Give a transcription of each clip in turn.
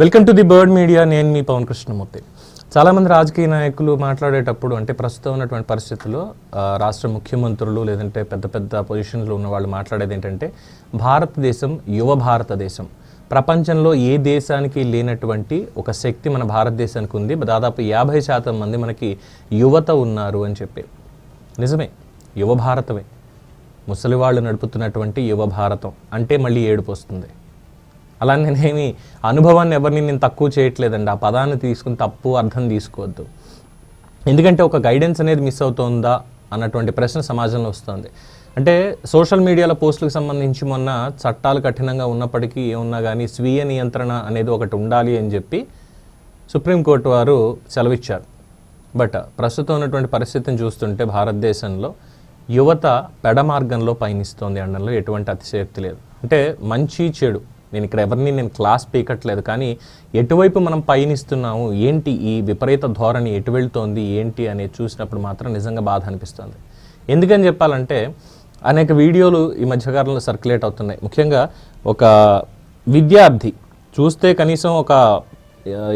Welcome to the bird media నేను మీ పవన్ కృష్ణమూర్తి. చాలామంది రాజకీయ నాయకులు మాట్లాడేటప్పుడు అంటే ప్రస్తుతం ఉన్నటువంటి పరిస్థితుల్లో రాష్ట్ర ముఖ్యమంత్రులు లేదంటే పెద్ద పెద్ద పొజిషన్లో ఉన్న వాళ్ళు మాట్లాడేది ఏంటంటే భారతదేశం యువ భారతదేశం. ప్రపంచంలో ఏ దేశానికి లేనటువంటి ఒక శక్తి మన భారతదేశానికి ఉంది. దాదాపు యాభై శాతం మంది మనకి యువత ఉన్నారు అని చెప్పి. నిజమే యువ భారతమే. ముసలి వాళ్ళు నడుపుతున్నటువంటి యువ భారతం. అంటే మళ్ళీ ఏడుపు వస్తుంది. అలా నేనేమి అనుభవాన్ని ఎవరిని నేను తక్కువ చేయట్లేదండి. ఆ పదాన్ని తీసుకుని తప్పు అర్థం తీసుకోవద్దు. ఎందుకంటే ఒక గైడెన్స్ అనేది మిస్ అవుతుందా అన్నటువంటి ప్రశ్న సమాజంలో వస్తుంది. అంటే సోషల్ మీడియాలో పోస్టులకు సంబంధించి మొన్న చట్టాలు కఠినంగా ఉన్నప్పటికీ ఏమున్నా కానీ స్వీయ నియంత్రణ అనేది ఒకటి ఉండాలి అని చెప్పి సుప్రీంకోర్టు వారు సెలవిచ్చారు. బట్ ప్రస్తుతం ఉన్నటువంటి పరిస్థితిని చూస్తుంటే భారతదేశంలో యువత పెడ మార్గంలో పయనిస్తోంది అనడంలో ఎటువంటి అతిశయోక్తి లేదు. అంటే మంచి చెడు నేను ఇక్కడ ఎవరిని నేను క్లాస్ పీకట్లేదు కానీ ఎటువైపు మనం పయనిస్తున్నాము ఏంటి ఈ విపరీత ధోరణి ఎటు వెళ్తోంది ఏంటి అనేది చూసినప్పుడు మాత్రం నిజంగా బాధ అనిపిస్తుంది. ఎందుకని చెప్పాలంటే అనేక వీడియోలు ఈ మధ్యకాలంలో సర్క్యులేట్ అవుతున్నాయి. ముఖ్యంగా ఒక విద్యార్థి చూస్తే కనీసం ఒక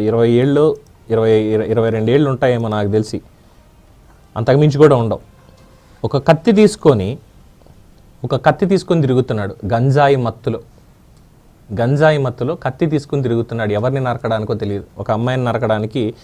ఇరవై ఏళ్ళు ఇరవై ఇరవై రెండు ఏళ్ళు ఉంటాయేమో నాకు తెలిసి. అంతకుమించి కూడా ఉండవు. ఒక కత్తి తీసుకొని ఒక కత్తి తీసుకొని తిరుగుతున్నాడు గంజాయి మత్తులో. గంజాయి మత్తులో కత్తి తీసుకుని తిరుగుతున్నాడు. ఎవరిని నరకడానికో తెలియదు. ఒక అమ్మాయిని నరకడానికి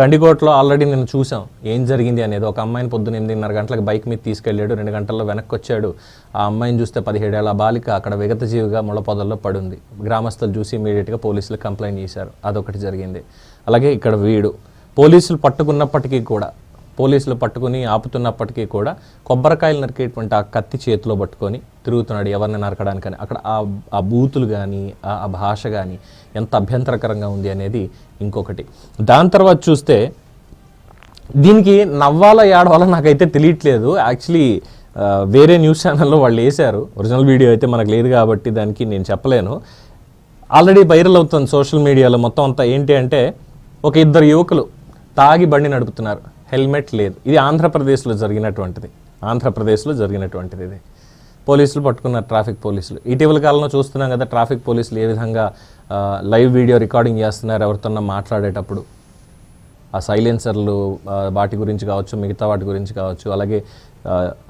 గండిగోట్లో ఆల్రెడీ నేను చూసాం ఏం జరిగింది అనేది ఒక అమ్మాయిని పొద్దున ఎనిమిదిన్నర గంటలకు బైక్ మీద తీసుకెళ్ళాడు. రెండు గంటల్లో వెనక్కి వచ్చాడు. ఆ అమ్మాయిని చూస్తే పదిహేడేళ్ళ బాలిక అక్కడ విగత జీవిగా ముళ్ళ పడుంది. గ్రామస్తులు చూసి ఇమీడియట్గా పోలీసులు కంప్లైంట్ చేశారు. అదొకటి జరిగింది. అలాగే ఇక్కడ వీడు. పోలీసులు పట్టుకున్నప్పటికీ కూడా పోలీసులు పట్టుకుని ఆపుతున్నప్పటికీ కూడా కొబ్బరికాయలు నరికేటువంటి ఆ కత్తి చేతిలో పట్టుకొని తిరుగుతున్నాడు ఎవరిని నరకడానికని. అక్కడ ఆ ఆ బూతులు కానీ ఆ ఆ భాష కానీ ఎంత అభ్యంతరకరంగా ఉంది అనేది ఇంకొకటి. దాని తర్వాత చూస్తే దీనికి నవ్వాల ఏడవాలో నాకైతే తెలియట్లేదు. యాక్చువల్లీ వేరే న్యూస్ ఛానల్లో వాళ్ళు వేశారు. ఒరిజినల్ వీడియో అయితే మనకు లేదు కాబట్టి దానికి నేను చెప్పలేను. ఆల్రెడీ వైరల్ అవుతుంది సోషల్ మీడియాలో మొత్తం అంతా ఏంటి అంటే ఒక ఇద్దరు యువకులు తాగి బండి నడుపుతున్నారు. హెల్మెట్ లేదు. ఇది ఆంధ్రప్రదేశ్లో జరిగినటువంటిది. ఆంధ్రప్రదేశ్లో జరిగినటువంటిది ఇది. పోలీసులు పట్టుకున్నారు ట్రాఫిక్ పోలీసులు. ఇటీవల కాలంలో చూస్తున్నాం కదా ట్రాఫిక్ పోలీసులు ఏ విధంగా లైవ్ వీడియో రికార్డింగ్ చేస్తున్నారు ఎవరితోన్నా మాట్లాడేటప్పుడు. ఆ సైలెన్సర్లు వాటి గురించి కావచ్చు మిగతా వాటి గురించి కావచ్చు అలాగే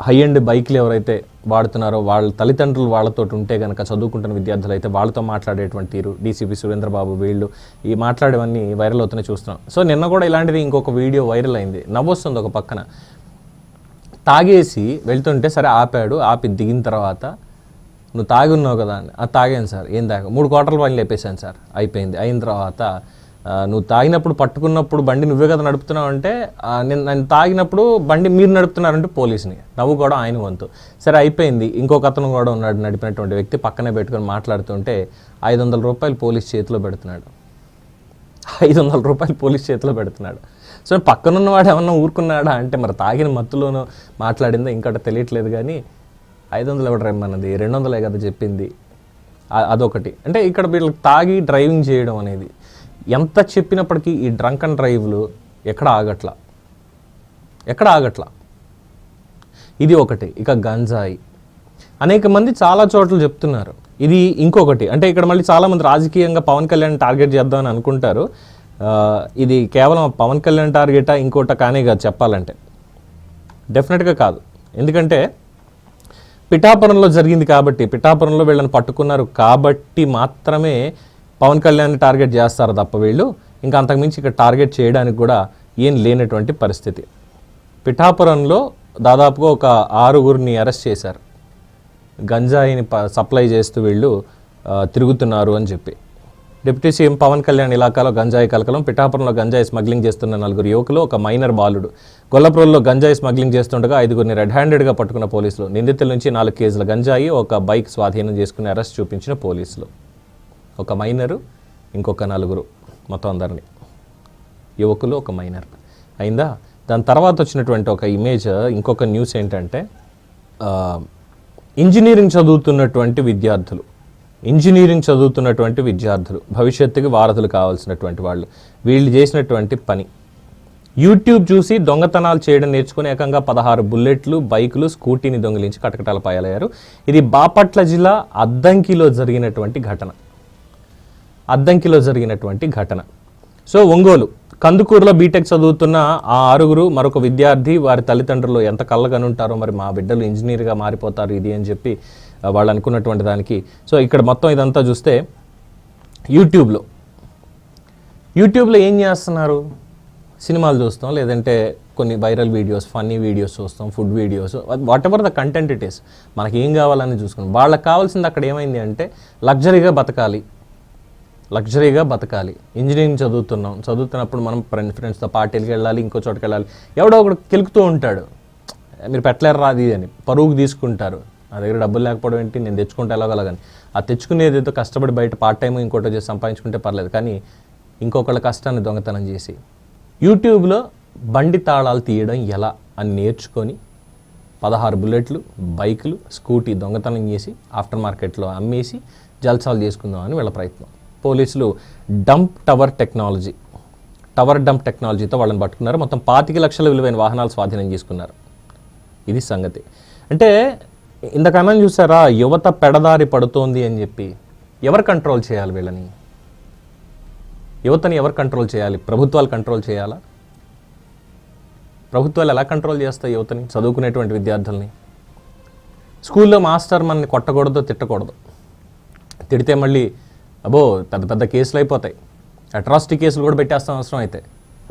హై ఎండ్ బైక్లు ఎవరైతే వాడుతున్నారో వాళ్ళ తల్లిదండ్రులు వాళ్ళతో ఉంటే కనుక చదువుకుంటున్న విద్యార్థులు అయితే వాళ్ళతో మాట్లాడేటువంటి తీరు డీసీపీ సురేంద్రబాబు వీళ్ళు ఈ మాట్లాడేవన్నీ వైరల్ అవుతున్నాయి చూస్తున్నాం. సో నిన్న కూడా ఇలాంటిది ఇంకొక వీడియో వైరల్ అయింది. నవ్వొస్తుంది ఒక పక్కన. తాగేసి వెళ్తుంటే సరే ఆపాడు ఆపి దిగిన తర్వాత నువ్వు తాగి ఉన్నావు కదా అని. అది తాగాను సార్ ఏం తాగా మూడు కోటల పని లేపేశాను సార్. అయిపోయింది. అయిన తర్వాత నువ్వు తాగినప్పుడు పట్టుకున్నప్పుడు బండి నువ్వే కదా నడుపుతున్నావు అంటే నేను నేను తాగినప్పుడు బండి మీరు నడుపుతున్నారంటే పోలీసుని. నవ్వు కూడా ఆయన వంతు. సరే అయిపోయింది. ఇంకొక అతను కూడా ఉన్నాడు నడిపినటువంటి వ్యక్తి పక్కనే పెట్టుకొని మాట్లాడుతుంటే ఐదు వందల రూపాయలు పోలీస్ చేతిలో పెడుతున్నాడు. ఐదు వందల రూపాయలు పోలీస్ చేతిలో పెడుతున్నాడు. సో పక్కనున్నవాడు ఏమన్నా ఊరుకున్నాడా అంటే మరి తాగిన మత్తులోనూ మాట్లాడిందో ఇంకా తెలియట్లేదు కానీ ఐదు వందలు ఎవడు రమ్మన్నది? రెండు వందలే కదా చెప్పింది. అదొకటి. అంటే ఇక్కడ వీళ్ళకి తాగి డ్రైవింగ్ చేయడం అనేది ఎంత చెప్పినప్పటికీ ఈ డ్రంక్ అండ్ డ్రైవ్లు ఎక్కడ ఆగట్ల? ఎక్కడ ఆగట్ల? ఇది ఒకటి. ఇక గంజాయి. అనేక మంది చాలా చోట్ల చెప్తున్నారు. ఇది ఇంకొకటి. అంటే ఇక్కడ మళ్ళీ చాలామంది రాజకీయంగా పవన్ కళ్యాణ్ టార్గెట్ చేద్దామని అనుకుంటారు. ఇది కేవలం పవన్ కళ్యాణ్ టార్గెటా ఇంకోట కానీ కాదు చెప్పాలంటే. డెఫినెట్గా కాదు. ఎందుకంటే పిఠాపురంలో జరిగింది కాబట్టి పిఠాపురంలో వీళ్ళని పట్టుకున్నారు కాబట్టి మాత్రమే పవన్ కళ్యాణ్ టార్గెట్ చేస్తారు తప్ప వీళ్ళు. ఇంకా అంతకుమించి ఇక్కడ టార్గెట్ చేయడానికి కూడా ఏం లేనటువంటి పరిస్థితి. పిఠాపురంలో దాదాపుగా ఒక ఆరుగురిని అరెస్ట్ చేశారు. గంజాయిని ప- సప్లై చేస్తూ వీళ్ళు తిరుగుతున్నారు అని చెప్పి. డిప్యూటీ సీఎం పవన్ కళ్యాణ్ ఇలాకాలో గంజాయి కలకలం పిఠాపురంలో గంజాయి స్మగ్లింగ్ చేస్తున్న నలుగురు యువకులు ఒక మైనర్ బాలుడు. గొల్లపురంలో గంజాయి స్మగ్లింగ్ చేస్తుండగా ఐదుగురిని రెడ్ హ్యాండెడ్గా పట్టుకున్న పోలీసులు. నిందితుల నుంచి నాలుగు కేజీల గంజాయి ఒక బైక్ స్వాధీనం చేసుకుని అరెస్ట్ చూపించిన పోలీసులు. ఒక మైనరు ఇంకొక నలుగురు మొత్తం అందరినీ. యువకులు ఒక మైనర్. అయిందా? దాని తర్వాత వచ్చినటువంటి ఒక ఇమేజ్ ఇంకొక న్యూస్ ఏంటంటే ఇంజనీరింగ్ చదువుతున్నటువంటి విద్యార్థులు. ఇంజనీరింగ్ చదువుతున్నటువంటి విద్యార్థులు. భవిష్యత్తుకి వారధులు కావాల్సినటువంటి వాళ్ళు. వీళ్ళు చేసినటువంటి పని. యూట్యూబ్ చూసి దొంగతనాలు చేయడం నేర్చుకుని ఏకంగా పదహారు బుల్లెట్లు బైకులు స్కూటీని దొంగిలించి కటకటాల పాయాలయ్యారు. ఇది బాపట్ల జిల్లా అద్దంకిలో జరిగినటువంటి ఘటన. అద్దంకిలో జరిగినటువంటి ఘటన. సో ఒంగోలు కందుకూరులో బీటెక్ చదువుతున్న ఆ ఆరుగురు మరొక విద్యార్థి వారి తల్లిదండ్రులు ఎంత కళ్ళగనుంటారో మరి మా బిడ్డలు ఇంజనీర్గా మారిపోతారు ఇది అని చెప్పి వాళ్ళు అనుకున్నటువంటి దానికి. సో ఇక్కడ మొత్తం ఇదంతా చూస్తే యూట్యూబ్లో. యూట్యూబ్లో ఏం చేస్తున్నారు? సినిమాలు చూస్తాం లేదంటే కొన్ని వైరల్ వీడియోస్ ఫన్నీ వీడియోస్ చూస్తాం food videos whatever the content it is. మనకి ఏం కావాలని చూసుకున్నాం. వాళ్ళకి కావాల్సింది అక్కడ ఏమైంది అంటే లగ్జరీగా బతకాలి. లగ్జరీగా బతకాలి. ఇంజనీరింగ్ చదువుతున్నాం. చదువుతున్నప్పుడు మనం ఫ్రెండ్ ఫ్రెండ్స్తో పార్టీలకి వెళ్ళాలి ఇంకో చోటుకి వెళ్ళాలి. ఎవడో ఒకడు కెలుకుతూ ఉంటాడు. మీరు పెట్టలేరు రాది అని. పరుగు తీసుకుంటారు. నా దగ్గర డబ్బులు లేకపోవడం ఏంటి? నేను తెచ్చుకుంటే ఎలాగోలాగని ఆ తెచ్చుకునేది ఏదో కష్టపడి బయట పార్ట్ టైం ఇంకోటో చేసి సంపాదించుకుంటే పర్లేదు. కానీ ఇంకొకళ్ళ కష్టాన్ని దొంగతనం చేసి యూట్యూబ్లో బండి తాళాలు తీయడం ఎలా అని నేర్చుకొని పదహారు బుల్లెట్లు బైకులు స్కూటీ దొంగతనం చేసి ఆఫ్టర్ మార్కెట్లో అమ్మేసి జల్సాలు చేసుకుందాం అని వీళ్ళ ప్రయత్నం. పోలీసులు dump tower technology tower dump టెక్నాలజీతో వాళ్ళని పట్టుకున్నారు. మొత్తం పాతిక లక్షల విలువైన వాహనాలు స్వాధీనం చేసుకున్నారు. ఇది సంగతి. అంటే ఇంతకన్నా చూసారా? యువత పెడదారి పడుతోంది అని చెప్పి. ఎవరు కంట్రోల్ చేయాలి వీళ్ళని? యువతని ఎవరు కంట్రోల్ చేయాలి? ప్రభుత్వాలు కంట్రోల్ చేయాలా? ప్రభుత్వాలు ఎలా కంట్రోల్ చేస్తాయి యువతని? చదువుకునేటువంటి విద్యార్థుల్ని? స్కూల్లో మాస్టర్ మనని కొట్టకూడదు తిట్టకూడదు. తిడితే మళ్ళీ అబో పెద్ద పెద్ద కేసులు అయిపోతాయి. అట్రాసిటీ కేసులు కూడా పెట్టేస్తాం అవసరం అయితే.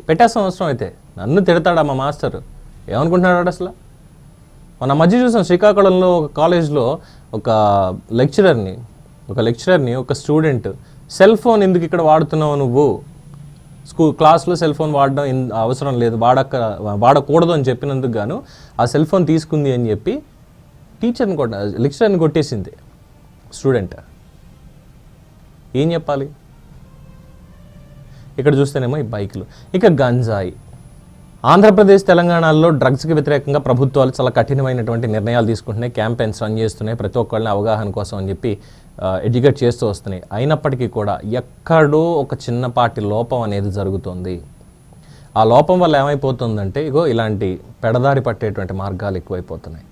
పెట్టేస్తాం అవసరం అయితే. నన్ను తిడతాడా మా మాస్టర్? ఏమనుకుంటున్నాడు అసలు? మన మధ్య చూసాం శ్రీకాకుళంలో ఒక కాలేజ్లో ఒక లెక్చరర్ని ఒక లెక్చరర్ని ఒక స్టూడెంట్ సెల్ ఫోన్ ఎందుకు ఇక్కడ వాడుతున్నావు నువ్వు? స్కూల్ క్లాస్లో సెల్ ఫోన్ వాడడం అవసరం లేదు వాడక వాడకూడదు అని చెప్పినందుకు గాను ఆ సెల్ ఫోన్ తీసుకుంది అని చెప్పి టీచర్ని కొట్ట లెక్చరర్ని కొట్టేసింది స్టూడెంట్. ఏం చెప్పాలి? ఇక్కడ చూస్తేనేమో ఈ బైకులు. ఇక గంజాయి. ఆంధ్రప్రదేశ్ తెలంగాణలో డ్రగ్స్కి వ్యతిరేకంగా ప్రభుత్వాలు చాలా కఠినమైనటువంటి నిర్ణయాలు తీసుకుంటున్నాయి. క్యాంపెయిన్స్ రన్ చేస్తున్నాయి. ప్రతి ఒక్కళ్ళని అవగాహన కోసం అని చెప్పి ఎడ్యుకేట్ చేస్తూ వస్తున్నాయి. అయినప్పటికీ కూడా ఎక్కడో ఒక చిన్నపాటి లోపం అనేది జరుగుతుంది. ఆ లోపం వల్ల ఏమైపోతుందంటే ఇగో ఇలాంటి పెడదారి పట్టేటువంటి మార్గాలు ఎక్కువైపోతున్నాయి.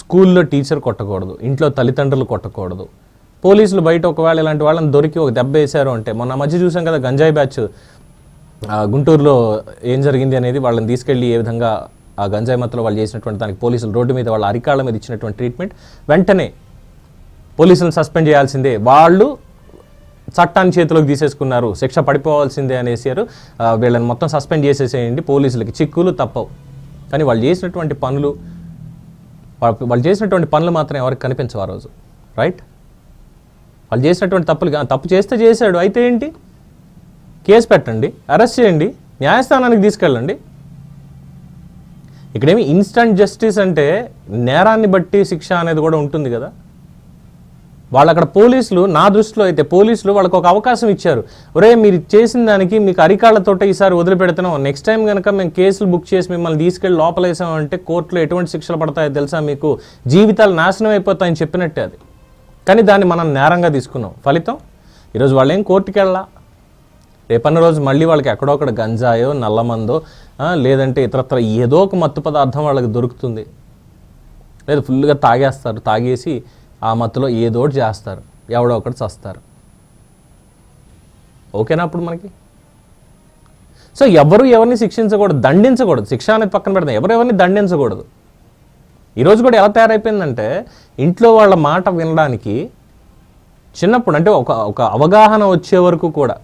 స్కూల్లో టీచర్ కొట్టకూడదు. ఇంట్లో తల్లిదండ్రులు కొట్టకూడదు. పోలీసులు బయట ఒకవేళ ఇలాంటి వాళ్ళని దొరికి ఒక దెబ్బ వేశారు అంటే మొన్న మధ్య చూసాం కదా గంజాయి బ్యాచ్ గుంటూరులో ఏం జరిగింది అనేది వాళ్ళని తీసుకెళ్ళి ఏ విధంగా ఆ గంజాయి మత్తులో వాళ్ళు చేసినటువంటి దానికి పోలీసులు రోడ్డు మీద వాళ్ళ అరికాళ్ళ మీద ఇచ్చినటువంటి ట్రీట్మెంట్ వెంటనే పోలీసులను సస్పెండ్ చేయాల్సిందే. వాళ్ళు చట్టాన్ని చేతిలోకి తీసేసుకున్నారు శిక్ష పడిపోవాల్సిందే అనేసారు. వీళ్ళని మొత్తం సస్పెండ్ చేసేసేయండి పోలీసులకి చిక్కులు తప్పవు. కానీ వాళ్ళు చేసినటువంటి పనులు వాళ్ళు చేసినటువంటి పనులు మాత్రం ఎవరికి కనిపించవు ఆ రోజు రైట్? వాళ్ళు చేసినటువంటి తప్పులు తప్పు చేస్తే చేశాడు. అయితే ఏంటి? కేసు పెట్టండి అరెస్ట్ చేయండి న్యాయస్థానానికి తీసుకెళ్ళండి. ఇక్కడేమి ఇన్స్టంట్ జస్టిస్ అంటే నేరాన్ని బట్టి శిక్ష అనేది కూడా ఉంటుంది కదా. వాళ్ళు అక్కడ పోలీసులు నా దృష్టిలో అయితే పోలీసులు వాళ్ళకు ఒక అవకాశం ఇచ్చారు. ఒరే మీరు చేసిన దానికి మీకు అరికాళ్ళతోటే ఈసారి వదిలిపెడుతున్నాం. నెక్స్ట్ టైం కనుక మేము కేసులు బుక్ చేసి మిమ్మల్ని తీసుకెళ్ళి లోపలేసామంటే కోర్టులో ఎటువంటి శిక్షలు పడతాయో తెలుసా మీకు? జీవితాలు నాశనం అయిపోతాయని చెప్పినట్టే అది. కానీ దాన్ని మనం నేరంగా తీసుకున్నాం. ఫలితం ఈరోజు వాళ్ళు ఏం కోర్టుకి వెళ్ళా రేపన్న రోజు మళ్ళీ వాళ్ళకి ఎక్కడో ఒకటి గంజాయో నల్లమందో లేదంటే ఇతరత్ర ఏదో ఒక మత్తు పదార్థం వాళ్ళకి దొరుకుతుంది. లేదు ఫుల్గా తాగేస్తారు. తాగేసి ఆ మత్తులో ఏదో ఒకటి చేస్తారు. ఎవడో ఒకటి చస్తారు. ఓకేనా అప్పుడు మనకి? సో ఎవరు ఎవరిని శిక్షించకూడదు దండించకూడదు. శిక్ష అనేది పక్కన పెడతాం ఎవరు ఎవరిని దండించకూడదు? ఈరోజు కూడా ఎలా తయారైపోయిందంటే ఇంట్లో వాళ్ళ మాట వినడానికి చిన్నప్పుడు అంటే ఒక ఒక అవగాహన వచ్చే వరకు కూడా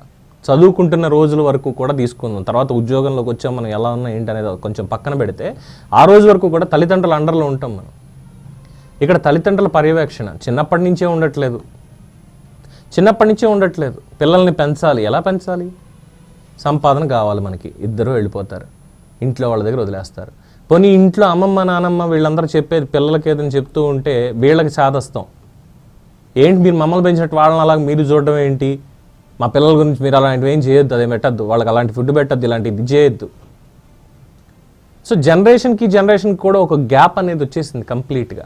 చదువుకుంటున్న రోజుల వరకు కూడా తీసుకుందాం. తర్వాత ఉద్యోగంలోకి వచ్చాం మనం ఎలా ఉన్నా ఏంటి అనేది కొంచెం పక్కన పెడితే ఆ రోజు వరకు కూడా తల్లిదండ్రుల అండర్లో ఉంటాం మనం. ఇక్కడ తల్లిదండ్రుల పర్యవేక్షణ చిన్నప్పటి నుంచే ఉండట్లేదు. చిన్నప్పటి నుంచే ఉండట్లేదు. పిల్లల్ని పెంచాలి. ఎలా పెంచాలి? సంపాదన కావాలి మనకి. ఇద్దరు వెళ్ళిపోతారు. ఇంట్లో వాళ్ళ దగ్గర వదిలేస్తారు. పోనీ ఇంట్లో అమ్మమ్మ నానమ్మ వీళ్ళందరూ చెప్పేది పిల్లలకి ఏదని చెప్తూ ఉంటే వీళ్ళకి సాధస్తాం ఏంటి మీరు మమ్మల్ని పెంచినట్టు వాళ్ళని అలాగ మీరు చూడడం ఏంటి? మా పిల్లల గురించి మీరు అలాంటివి ఏం చేయొద్దు అదే పెట్టద్దు. వాళ్ళకి అలాంటి ఫుడ్ పెట్టద్దు ఇలాంటివి ఇది చేయొద్దు. సో జనరేషన్కి జనరేషన్కి కూడా ఒక గ్యాప్ అనేది వచ్చేసింది కంప్లీట్గా.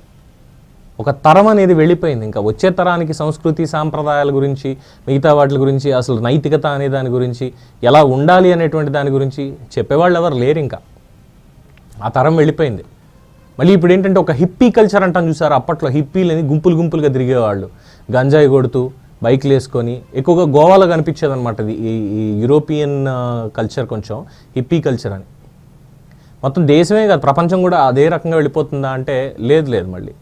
ఒక తరం అనేది వెళ్ళిపోయింది. ఇంకా వచ్చే తరానికి సంస్కృతి సాంప్రదాయాల గురించి మిగతా వాటి గురించి అసలు నైతికత అనే దాని గురించి ఎలా ఉండాలి అనేటువంటి దాని గురించి చెప్పేవాళ్ళు ఎవరు లేరు ఇంకా. ఆ తరం వెళ్ళిపోయింది. మళ్ళీ ఇప్పుడు ఏంటంటే ఒక హిప్పీ కల్చర్ అంటాను చూసారు? అప్పట్లో హిప్పీలని గుంపులు గుంపులుగా తిరిగేవాళ్ళు. గంజాయి కొడుతూ బైక్లు వేసుకొని ఎక్కువగా గోవాలో కనిపించేది అనమాట ఇది ఈ ఈ యూరోపియన్ కల్చర్ కొంచెం హిప్పీ కల్చర్ అని. మొత్తం దేశమే కాదు ప్రపంచం కూడా అదే రకంగా వెళ్ళిపోతుందా అంటే లేదు లేదు మళ్ళీ.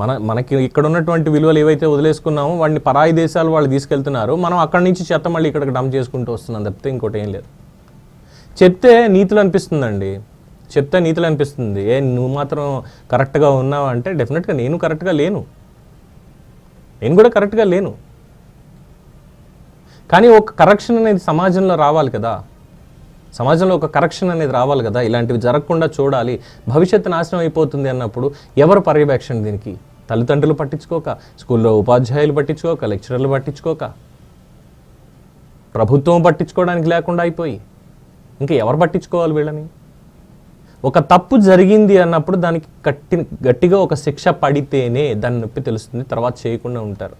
మన మనకి ఇక్కడ ఉన్నటువంటి విలువలు ఏవైతే వదిలేసుకున్నామో వాడిని పరాయి దేశాలు వాళ్ళు తీసుకెళ్తున్నారు మనం అక్కడి నుంచి చెత్త మళ్ళీ ఇక్కడికి డంప్ చేసుకుంటూ వస్తున్నాం తప్పితే ఇంకోటి ఏం లేదు. చెప్తే నీతులు అనిపిస్తుందండి. చెప్తే నీతులు అనిపిస్తుంది. ఏ నువ్వు మాత్రం కరెక్ట్గా ఉన్నావు అంటే డెఫినెట్గా నేను కరెక్ట్గా లేను. నేను కూడా కరెక్ట్గా లేను. కానీ ఒక కరెక్షన్ అనేది సమాజంలో రావాలి కదా. సమాజంలో ఒక కరెక్షన్ అనేది రావాలి కదా. ఇలాంటివి జరగకుండా చూడాలి. భవిష్యత్తు నాశనం అయిపోతుంది అన్నప్పుడు ఎవరు పర్యవేక్షణ దీనికి? తల్లిదండ్రులు పట్టించుకోక స్కూల్లో ఉపాధ్యాయులు పట్టించుకోక లెక్చరర్లు పట్టించుకోక. ప్రభుత్వం పట్టించుకోవడానికి లేకుండా అయిపోయి. ఇంకా ఎవరు పట్టించుకోవాలి వీళ్ళని? ఒక తప్పు జరిగింది అన్నప్పుడు దానికి కట్టి గట్టిగా ఒక శిక్ష పడితేనే దాని నొప్పి తెలుస్తుంది తర్వాత చేయకుండా ఉంటారు.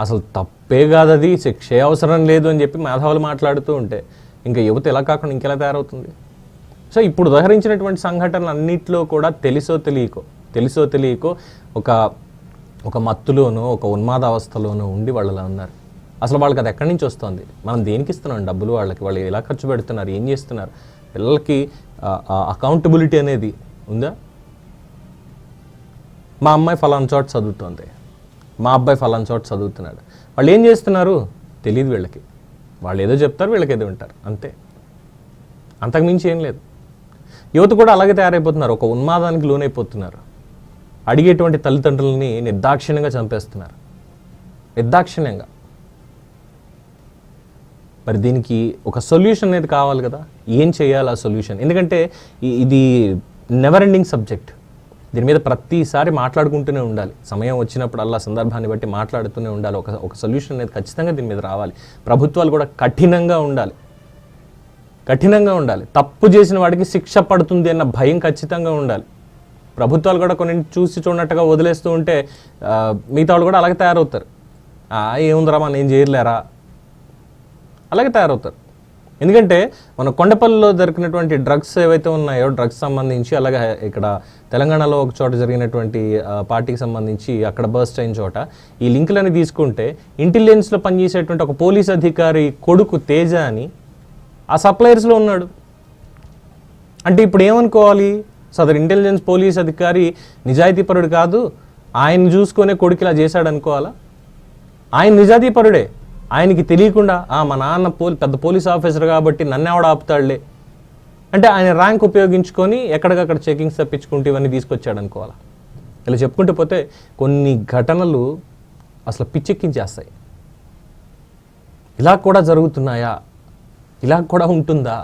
అసలు తప్పే కాదు అది శిక్షే అవసరం లేదు అని చెప్పి మేధావులు మాట్లాడుతూ ఉంటే ఇంకా యువత ఎలా కాకుండా ఇంకెలా తయారవుతుంది? సో ఇప్పుడు ఉదహరించినటువంటి సంఘటనలు అన్నింటిలో కూడా తెలుసో తెలియకో తెలుసో తెలియకో ఒక ఒక మత్తులోనో ఒక ఉన్మాద అవస్థలోనో ఉండి వాళ్ళు అలా ఉన్నారు. అసలు వాళ్ళకి అది ఎక్కడి నుంచి వస్తుంది? మనం దేనికి ఇస్తున్నాం డబ్బులు వాళ్ళకి? వాళ్ళు ఎలా ఖర్చు పెడుతున్నారు? ఏం చేస్తున్నారు? పిల్లలకి అకౌంటబిలిటీ అనేది ఉందా? మా అమ్మాయి ఫలానా చోట చదువుతోంది. మా అబ్బాయి ఫలానా చోట చదువుతున్నాడు. వాళ్ళు ఏం చేస్తున్నారు? తెలియదు వీళ్ళకి. వాళ్ళు ఏదో చెప్తారు వీళ్ళకి ఏదో వింటారు. అంతే. అంతకుమించి ఏం లేదు. యువత కూడా అలాగే తయారైపోతున్నారు. ఒక ఉన్మాదానికి లోనైపోతున్నారు. అడిగేటువంటి తల్లిదండ్రులని నిర్దాక్షిణ్యంగా చంపేస్తున్నారు. నిర్దాక్షిణ్యంగా. మరి దీనికి ఒక సొల్యూషన్ అనేది కావాలి కదా. ఏం చేయాలి ఆ సొల్యూషన్? ఎందుకంటే ఇది నెవర్ ఎండింగ్ సబ్జెక్ట్ దీని మీద ప్రతిసారి మాట్లాడుకుంటూనే ఉండాలి. సమయం వచ్చినప్పుడల్లా సందర్భాన్ని బట్టి మాట్లాడుతూనే ఉండాలి. ఒక ఒక సొల్యూషన్ అనేది ఖచ్చితంగా దీని మీద రావాలి. ప్రభుత్వాలు కూడా కఠినంగా ఉండాలి. కఠినంగా ఉండాలి. తప్పు చేసిన వాడికి శిక్ష పడుతుంది అన్న భయం ఖచ్చితంగా ఉండాలి. ప్రభుత్వాలు కూడా కొన్ని చూసి చూడనట్టుగా వదిలేస్తూ ఉంటే మిగతా వాళ్ళు కూడా అలాగే తయారవుతారు. ఏముందిరా మనం ఏం చేయలేరా? అలాగే తయారవుతారు. ఎందుకంటే మన కొండపల్లిలో దొరికినటువంటి డ్రగ్స్ ఏవైతే ఉన్నాయో డ్రగ్స్ సంబంధించి అలాగే ఇక్కడ తెలంగాణలో ఒక చోట జరిగినటువంటి పార్టీకి సంబంధించి అక్కడ బర్స్ట్ అయిన చోట ఈ లింకులని తీసుకుంటే ఇంటెలిజెన్స్లో పనిచేసేటువంటి ఒక పోలీస్ అధికారి కొడుకు తేజ అని ఆ సప్లయర్స్లో ఉన్నాడు. అంటే ఇప్పుడు ఏమనుకోవాలి? సదర్ ఇంటెలిజెన్స్ పోలీస్ అధికారి నిజాయితీపరుడు కాదు. ఆయన చూసుకునే కొడుకు ఇలా చేశాడు అనుకోవాలా ఆయన నిజాయితీపరుడే. ఆయనకి తెలియకుండా ఆ మా నాన్న పోలి పెద్ద పోలీస్ ఆఫీసర్ కాబట్టి నన్ను ఎవడ ఆపుతాడులే? అంటే ఆయన ర్యాంక్ ఉపయోగించుకొని ఎక్కడికక్కడ చెకింగ్స్ తప్పించుకుంటూ ఇవన్నీ తీసుకొచ్చాడు అనుకోవాలా? ఇలా చెప్పుకుంటూ పోతే కొన్ని ఘటనలు అసలు పిచ్చెక్కించేస్తాయి. ఇలా కూడా జరుగుతున్నాయా? ఇలా కూడా ఉంటుందా?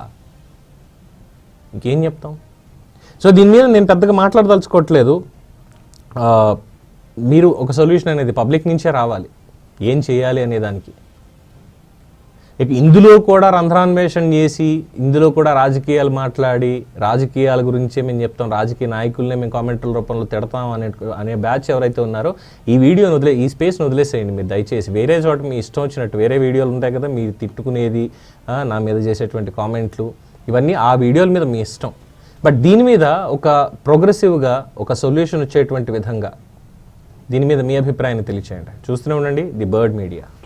ఇంకేం చెప్తాం? సో దీని మీద నేను పెద్దగా మాట్లాడదలుచుకోవట్లేదు. మీరు ఒక సొల్యూషన్ అనేది పబ్లిక్ నుంచే రావాలి. ఏం చేయాలి అనే దానికి. ఇందులో కూడా రంధ్రాన్వేషణ చేసి ఇందులో కూడా రాజకీయాలు మాట్లాడి రాజకీయాల గురించే మేము చెప్తాం రాజకీయ నాయకులనే మేము కామెంట్ల రూపంలో తిడతాం అనే అనే బ్యాచ్ ఎవరైతే ఉన్నారో ఈ వీడియోని వదిలే ఈ స్పేస్ని వదిలేసేయండి మీరు. దయచేసి వేరే చోట మీ ఇష్టం వచ్చినట్టు వేరే వీడియోలు ఉంటాయి కదా మీరు తిట్టుకునేది నా మీద చేసేటువంటి కామెంట్లు ఇవన్నీ ఆ వీడియోల మీద మీ ఇష్టం. బట్ దీని మీద ఒక ప్రోగ్రెసివ్గా ఒక సొల్యూషన్ వచ్చేటువంటి విధంగా దీని మీద మీ అభిప్రాయాన్ని తెలియచేయండి. చూస్తూనే ఉండండి ది బర్డ్ మీడియా.